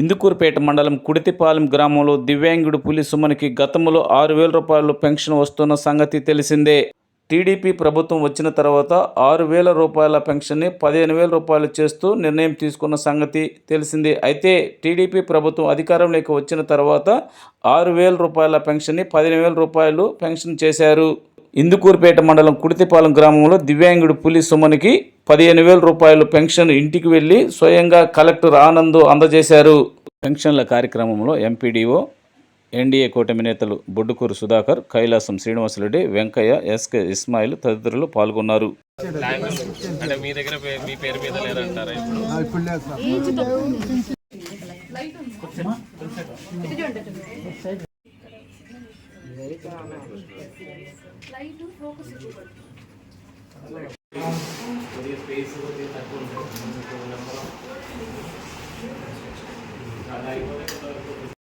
ఇందుకూరుపేట మండలం కుడితిపాలెం గ్రామంలో దివ్యాంగుడు పులి సుమన్కి గతంలో ఆరు వేల రూపాయలు పెన్షన్ వస్తున్న సంగతి తెలిసిందే. టీడీపీ ప్రభుత్వం వచ్చిన తర్వాత ఆరు వేల రూపాయల పెన్షన్ని పదిహేను వేల రూపాయలు చేస్తూ నిర్ణయం తీసుకున్న సంగతి తెలిసిందే. అయితే టీడీపీ ప్రభుత్వం అధికారంలోకి వచ్చిన తర్వాత ఆరు వేల రూపాయల పెన్షన్ని పదిహేను వేల రూపాయలు పెన్షన్ చేశారు. ఇందుకూరుపేట మండలం కుడితిపాలెం గ్రామంలో దివ్యాంగుడు పులి సుమనికి పదిహేను వేల రూపాయలు పెన్షన్ ఇంటికి వెళ్ళి స్వయంగా కలెక్టర్ ఆనంద్ అందజేశారు. పెన్షన్ల కార్యక్రమంలో ఎంపీడీఓ ఎన్డీఏ కూటమి నేతలు బొడ్డుకూరు సుధాకర్ కైలాసం శ్రీనివాసరెడ్డి వెంకయ్య ఎస్కే ఇస్మాయిల్ తదితరులు పాల్గొన్నారు. అంటే మీ దగ్గర పే- మీ పేరు మీద లేదంటారా ఇప్పుడు ఇప్పుడు లేదు సార్